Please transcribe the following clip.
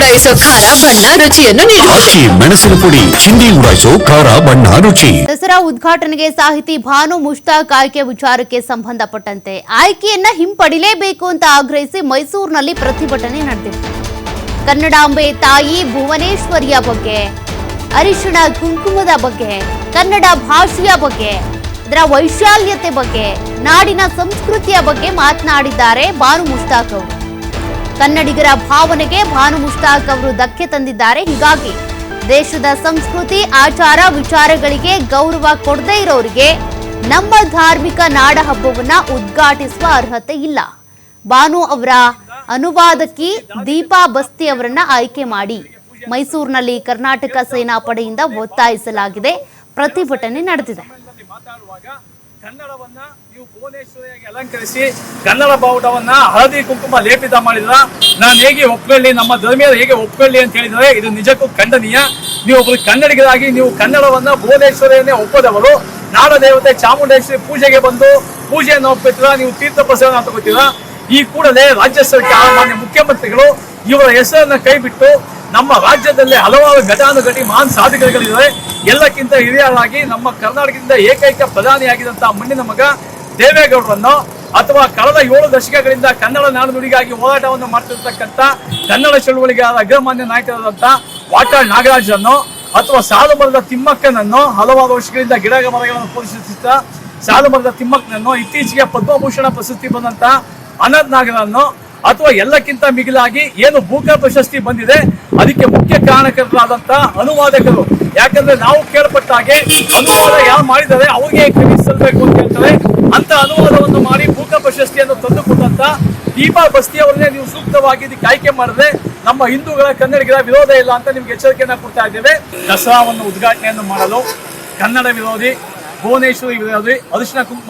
ಉಡಾಯಿಸೋ ಖಾರ ಬಣ್ಣ ರುಚಿಯನ್ನು ನೀಡುತ್ತದೆ ಮೆಣಸಿನ ಪುಡಿ ಚಿಂದಿ ಉಡಾಯಿಸೋ ಖಾರ ಬಣ್ಣ ರುಚಿ. ದಸರಾ ಉದ್ಘಾಟನೆಗೆ ಸಾಹಿತಿ ಭಾನು ಮುಷ್ತಾಕ್ ಆಯ್ಕೆ ವಿಚಾರಕ್ಕೆ ಸಂಬಂಧಪಟ್ಟಂತೆ ಆಯ್ಕೆಯನ್ನ ಹಿಂಪಡಿಲೇಬೇಕು ಅಂತ ಆಗ್ರಹಿಸಿ ಮೈಸೂರಿನಲ್ಲಿ ಪ್ರತಿಭಟನೆ ನಡೆದಿತ್ತು ಕನ್ನಡಾಂಬೆ ತಾಯಿ ಭುವನೇಶ್ವರಿಯ ಬಗ್ಗೆ ಅರಿಶಿಣ ಕುಂಕುಮದ ಬಗ್ಗೆ ಕನ್ನಡ ಭಾಷೆಯ ಬಗ್ಗೆ ಅದರ ವೈಶಾಲ್ಯತೆ ಬಗ್ಗೆ ನಾಡಿನ ಸಂಸ್ಕೃತಿಯ ಬಗ್ಗೆ ಮಾತನಾಡಿದ್ದಾರೆ ಭಾನು ಮುಷ್ತಾಕ್ ಅವರು. ಕನ್ನಡಿಗರ ಭಾವನೆಗೆ ಭಾನು ಮುಸ್ತಾಕ್ ಅವರು ಧಕ್ಕೆ ತಂದಿದ್ದಾರೆ. ಹೀಗಾಗಿ ದೇಶದ ಸಂಸ್ಕೃತಿ, ಆಚಾರ, ವಿಚಾರಗಳಿಗೆ ಗೌರವ ಕೊಡದೇ ಇರೋರಿಗೆ ನಮ್ಮ ಧಾರ್ಮಿಕ ನಾಡ ಹಬ್ಬವನ್ನ ಉದ್ಘಾಟಿಸುವ ಅರ್ಹತೆ ಇಲ್ಲ. ಭಾನು ಅವರ ಅನುವಾದಕಿ ದೀಪಾ ಬಸ್ತಿ ಅವರನ್ನ ಆಯ್ಕೆ ಮಾಡಿ ಮೈಸೂರಿನಲ್ಲಿ ಕರ್ನಾಟಕ ಸೇನಾ ಪಡೆಯಿಂದ ಒತ್ತಾಯಿಸಲಾಗಿದೆ. ಪ್ರತಿಭಟನೆ ನಡೆದಿದೆ. ಕನ್ನಡವನ್ನ ನೀವು ಭುವನೇಶ್ವರಿಯಾಗಿ ಅಲಂಕರಿಸಿ ಕನ್ನಡ ಬಾವುಟವನ್ನ ಹಳದಿ ಕುಂಕುಮ ಲೇಪಿತ ಮಾಡಿದ್ರ ನಾನು ಹೇಗೆ ಒಪ್ಕೊಳ್ಳಿ, ನಮ್ಮ ಧರ್ಮೀಯರು ಹೇಗೆ ಒಪ್ಕೊಳ್ಳಿ ಅಂತ ಹೇಳಿದ್ರೆ ಇದು ನಿಜಕ್ಕೂ ಖಂಡನೀಯ. ನೀವು ಒಬ್ಬರು ಕನ್ನಡಿಗರಾಗಿ ನೀವು ಕನ್ನಡವನ್ನ ಭುವನೇಶ್ವರಿಯನ್ನೇ ಒಪ್ಪದವರು. ನಾಡ ದೇವತೆ ಚಾಮುಂಡೇಶ್ವರಿ ಪೂಜೆಗೆ ಬಂದು ಪೂಜೆಯನ್ನು ಒಪ್ಪಿದ್ರ, ನೀವು ತೀರ್ಥ ಪ್ರಸಾದ ತಗೋತೀರಾ. ಈ ಕೂಡಲೇ ರಾಜ್ಯ ಸರ್ಕಾರ, ಮಾನ್ಯ ಮುಖ್ಯಮಂತ್ರಿಗಳು ಇವರ ಹೆಸರನ್ನ ಕೈಬಿಟ್ಟು ನಮ್ಮ ರಾಜ್ಯದಲ್ಲಿ ಹಲವಾರು ಘಟಾನುಘಟಿ ಮಹಾನ್ ಸಾಧಕರುಗಳಿದ್ದಾರೆ ಎಲ್ಲಕ್ಕಿಂತ ಹಿರಿಯರಾಗಿ ನಮ್ಮ ಕರ್ನಾಟಕದಿಂದ ಏಕೈಕ ಪ್ರಧಾನಿಯಾಗಿದ್ದಂತಹ ಮಣ್ಣಿನ ಮಗ ದೇವೇಗೌಡರನ್ನು ಅಥವಾ ಕಳೆದ ಏಳು ದಶಕಗಳಿಂದ ಕನ್ನಡ ನಾಡುನುಡಿಗಾಗಿ ಹೋರಾಟವನ್ನು ಮಾಡ್ತಿರ್ತಕ್ಕಂಥ ಕನ್ನಡ ಚಳುವಳಿಗಾರ ಅಗ್ರಮಾನ್ಯ ನಾಯಕರಾದಂಥ ವಾಟಾಳ್ ನಾಗರಾಜರನ್ನು ಅಥವಾ ಸಾಲು ಮರದ ತಿಮ್ಮಕ್ಕನನ್ನು ಹಲವಾರು ವರ್ಷಗಳಿಂದ ಗಿಡ ಮರಗಳನ್ನು ಪೋಷಿಸುತ್ತ ಸಾಲು ಮರದ ತಿಮ್ಮಕ್ಕನನ್ನು ಇತ್ತೀಚೆಗೆ ಪದ್ಮಭೂಷಣ ಪ್ರಶಸ್ತಿ ಬಂದಂತಹ ಅನಂತ್ ನಾಗರನ್ನು ಅಥವಾ ಎಲ್ಲಕ್ಕಿಂತ ಮಿಗಿಲಾಗಿ ಏನು ಭೂಕ ಪ್ರಶಸ್ತಿ ಬಂದಿದೆ, ಅದಕ್ಕೆ ಮುಖ್ಯ ಕಾರಣಕರ್ತರಾದಂತಹ ಅನುವಾದಕರು. ಯಾಕಂದ್ರೆ ನಾವು ಕೇಳ್ಪಟ್ಟ ಹಾಗೆ ಅನುವಾದ ಯಾರು ಮಾಡಿದ್ದಾರೆ, ಅವ್ರಿಗೆ ಕ್ರೆಡಿಟ್ ಸಲ್ಲಬೇಕು ಅಂತ ಹೇಳ್ತಾರೆ. ಅಂತ ಅನುವಾದವನ್ನು ಮಾಡಿ ಭೂಕ ಪ್ರಶಸ್ತಿಯನ್ನು ತಂದುಕೊಟ್ಟಂತ ದೀಪಾ ಬಸ್ತಿ ಅವರನ್ನೇ ನೀವು ಸೂಕ್ತವಾಗಿ ಇದಕ್ಕೆ ಆಯ್ಕೆ ಮಾಡಿದ್ರೆ ನಮ್ಮ ಹಿಂದೂಗಳ ಕನ್ನಡಿಗರ ವಿರೋಧ ಇಲ್ಲ ಅಂತ ನಿಮ್ಗೆ ಎಚ್ಚರಿಕೆಯನ್ನ ಕೊಡ್ತಾ ಇದ್ದೇವೆ. ದಸರಾವನ್ನು ಉದ್ಘಾಟನೆಯನ್ನು ಮಾಡಲು ಕನ್ನಡ ವಿರೋಧಿ, ಭುವನೇಶ್ವರಿ ವಿರೋಧಿ, ಅರಿಶಿನ ಕುಂಕುಮ